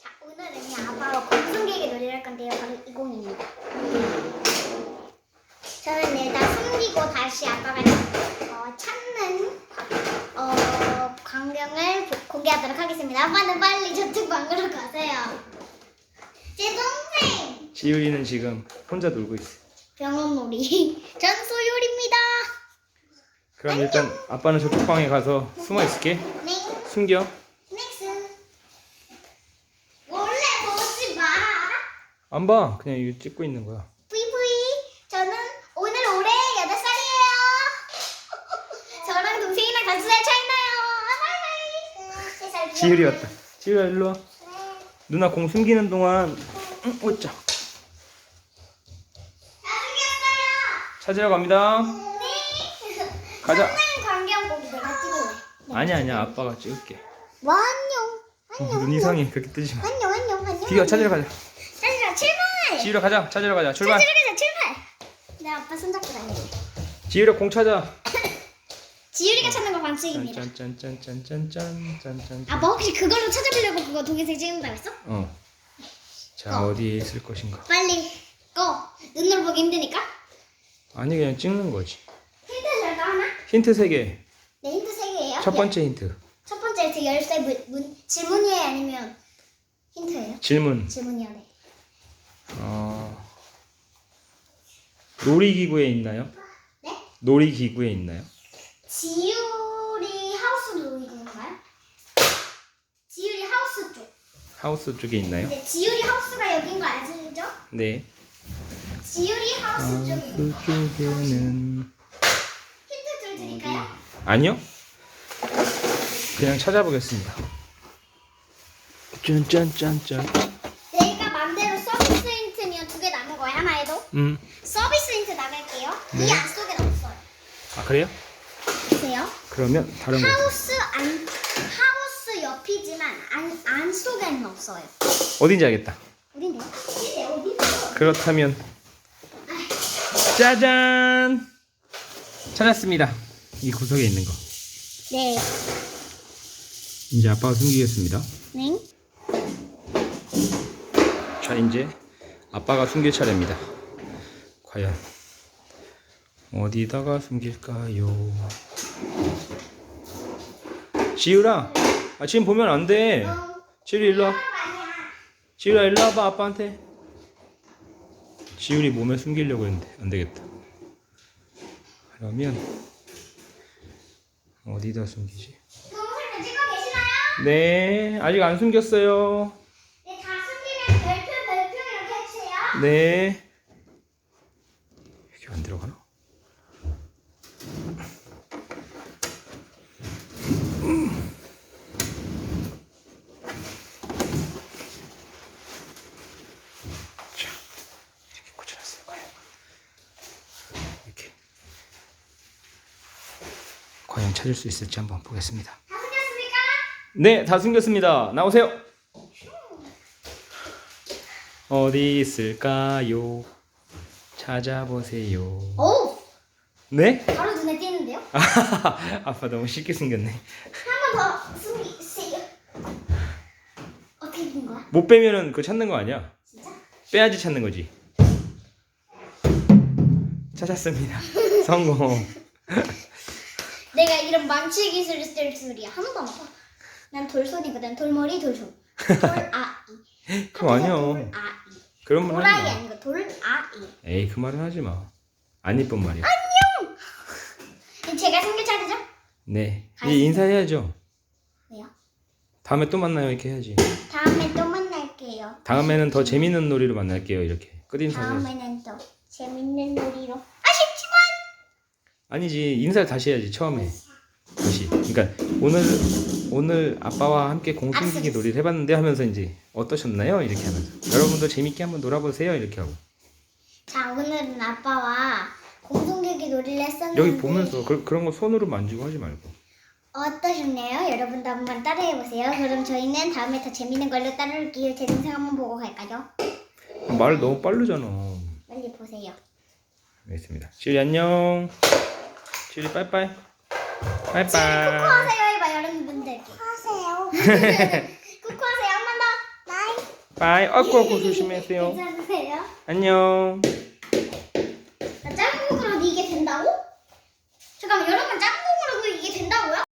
자, 오늘은요, 아빠가 공승계기 놀이를 할 건데요. 바로 이 공입니다. 저는 일단 숨기고 다시 아빠가 어, 찾는 어, 광경을 보- 공개하도록 하겠습니다. 아빠는 빨리 저쪽 방으로 가세요. 제 동생! 지율이는 지금 혼자 놀고 있어. 병원 놀이. 전 소율입니다. 그럼 일단 아빠는 저쪽 방에 가서 숨어 있을게. 네, 숨겨. 넥슨. 원래 보지 마. 안 봐. 그냥 이거 찍고 있는 거야. 뿌이뿌이 저는 오늘 올해 8살이에요 저랑 동생이랑 같이 살 차이나요 하이하이 지율이 왔다. 지율아 일로 와. 누나 공 숨기는 동안 응, 어짜 잘생겼어요 찾으러 갑니다. 네 가자. 내가 찍을래 아니야 아니야 아빠가 찍을게. 와 안녕 어, 눈 이상해 그렇게 뜨지 마. 안녕 안녕 안녕 비가 찾으러 가자. 지율아 가자. 찾으러 가자. 출발. 찾으러 가자 출발 내 아빠 손잡고 다니고 지율아 공 찾아. 지율이가 찾는 거 반칙입니다 짠짠짠짠짠짠짠짠. 아빠 혹시 그걸로 찾아보려고 그거 동영상 찍는다고 했어? 어. 자 어디에 있을 것인가? 빨리 꺼 눈으로 보기 힘드니까 아니 그냥 찍는 거지. 힌트 잘까 하나? 힌트 세 개. 네 힌트 세 개예요. 첫 번째 힌트. 첫 번째 제 열쇠 문, 문 질문이에요 아니면 힌트예요? 질문. 질문이요 네. 어. 놀이기구에 있나요? 네? 놀이기구에 있나요? 지율이 하우스 놀이인가요? 지율이 하우스 쪽. 하우스 쪽에 있나요? 네 지율이 하우스가 여긴 거 아시죠? 네. 지율이 하우스. 하우스 쪽에는 힌트 좀 드릴까요? 아니요. 그냥 찾아보겠습니다. 짠짠짠짠. 내가 맘대로 서비스 힌트면 두 개 남은 거예요 하나에도. 음. 서비스 힌트 나갈게요. 네. 이 안 속에는 없어요. 아 그래요? 보세요. 그러면 다른 거. 하우스 안 하우스 옆이지만 안, 안 속에는 없어요. 어딘지 알겠다. 어딘데요? 어딘데 어디? 그렇다면 짜잔 찾았습니다. 이 구석에 있는 거. 네. 이제 아빠가 숨기겠습니다. 네. 자 이제 아빠가 숨길 차례입니다. 과연 어디다가 숨길까요? 지율아, 아, 지금 보면 안 돼. 지율이 일로 와. 지율아 일로 와봐 아빠한테. 지율이 몸에 숨기려고 했는데 안 되겠다. 그러면 어디다 숨기지? 계시나요? 네, 아직 안 숨겼어요. 네, 다 숨기면 별표 별표 이렇게 해주세요. 네. 들어가나? 자, 이렇게 꽂혀놨어요. 과연 이렇게 과연 찾을 수 있을지 한번 보겠습니다. 다 숨겼습니까? 네, 다 숨겼습니다. 나오세요. 어디 있을까요? 찾아보세요. 오, 네? 바로 눈에 띄는데요? 아빠 너무 쉽게 숨겼네. 한 번 더 숨기세요. 어떻게 된 거야? 못 빼면은 그거 찾는 거 아니야? 진짜? 빼야지 찾는 거지. 찾았습니다. 성공. 내가 이런 망치 기술을 쓸 줄이야. 한 번도 안 봐. 난 돌손이거든. 돌머리 돌손. 돌아이. 그거 아니야. 돌아이. 그런 말 도라이 하지 마. 아니고 돌아이. 에이 그 말은 하지 마. 안 이쁜 말이야. 제가 숨길 차례죠? 네. 이제 인사해야죠. 왜요? 다음에 또 만나요 이렇게 해야지. 다음에 또 만날게요. 다음에는 더 재밌는 놀이로 만날게요 이렇게. 끝인사 해야지. 다음에는 또 재밌는 놀이로. 아쉽지만. 아니지 인사를 다시 해야지 처음에 다 시. 그러니까 오늘 오늘 아빠와 함께 공승기기 놀이를 해봤는데 하면서 이제 어떠셨나요? 이렇게 하면서. 여러분도 재밌게 한번 놀아보세요. 이렇게 하고. 자 오늘은 아빠와 공동계기 놀이를 했었는데 여기 보면서 그, 그런 거 손으로 만지고 하지 말고. 어떠셨나요? 여러분도 한번 따라해보세요. 그럼 저희는 다음에 더 재밌는 걸로 따라올게요. 제 동생 한번 보고 갈까요? 말 너무 빠르잖아. 빨리 보세요. 알겠습니다. 시리 안녕. 시리 빠이빠이 빠이빠이 쿠쿠하세요 해봐 여러분들께. 하세요. 쿠쿠하세요 한 번 더. 나이 빠이. 아이고 아이고 조심하세요. 괜찮으세요? 안녕.